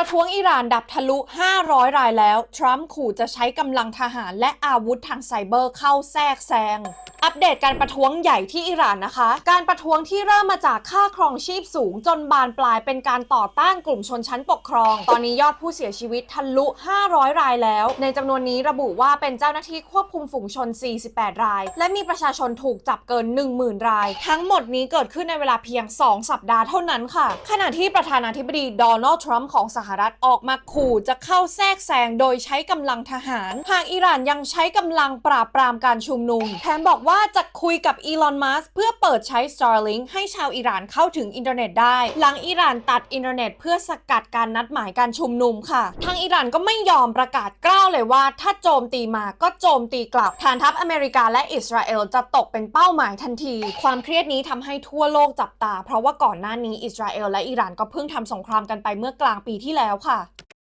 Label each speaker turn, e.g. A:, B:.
A: ประท้วงอิหร่านดับทะลุ 500 รายแล้ว ทรัมป์ขู่จะใช้กำลังทหารและอาวุธทางไซเบอร์เข้าแทรกแซงอัปเดตการประท้วงใหญ่ที่อิหร่านนะคะ การประท้วงที่เริ่มมาจากค่าครองชีพสูง จนบานปลายเป็นการต่อต้านกลุ่มชนชั้นปกครอง ตอนนี้ยอดผู้เสียชีวิตทะลุ 500 รายแล้ว ในจำนวนนี้ระบุว่าเป็นเจ้าหน้าที่ควบคุมฝูงชน 48 ราย และมีประชาชนถูกจับเกิน 10,000 ราย ทั้งหมดนี้เกิดขึ้นในเวลาเพียง 2 สัปดาห์เท่านั้นค่ะ ขณะที่ประธานาธิบดีโดนัลด์ทรัมป์ของสหรัฐออกมาขู่จะเข้าแทรกแซงโดยใช้กำลังทหาร หากอิหร่านยังใช้กำลังปราบปรามการชุมนุมแถมบอกว่าจะคุยกับอีลอน มัสเพื่อเปิดใช้ Starlink ให้ชาวอิหร่านเข้าถึงอินเทอร์เน็ตได้ หลังอิหร่านตัดอินเทอร์เน็ต เพื่อสกัดการนัดหมายการชุมนุมค่ะ ทางอิหร่านก็ไม่ยอมประกาศกล้าวเลยว่า ถ้าโจมตีมาก็โจมตีกลับ ฐานทัพอเมริกาและอิสราเอลจะตกเป็นเป้าหมายทันที ความเครียดนี้ทำให้ทั่วโลกจับตา เพราะว่าก่อนหน้านี้อิสราเอลและอิหร่านก็เพิ่งทำสงครามกันไปเมื่อกลางปีที่แล้วค่ะ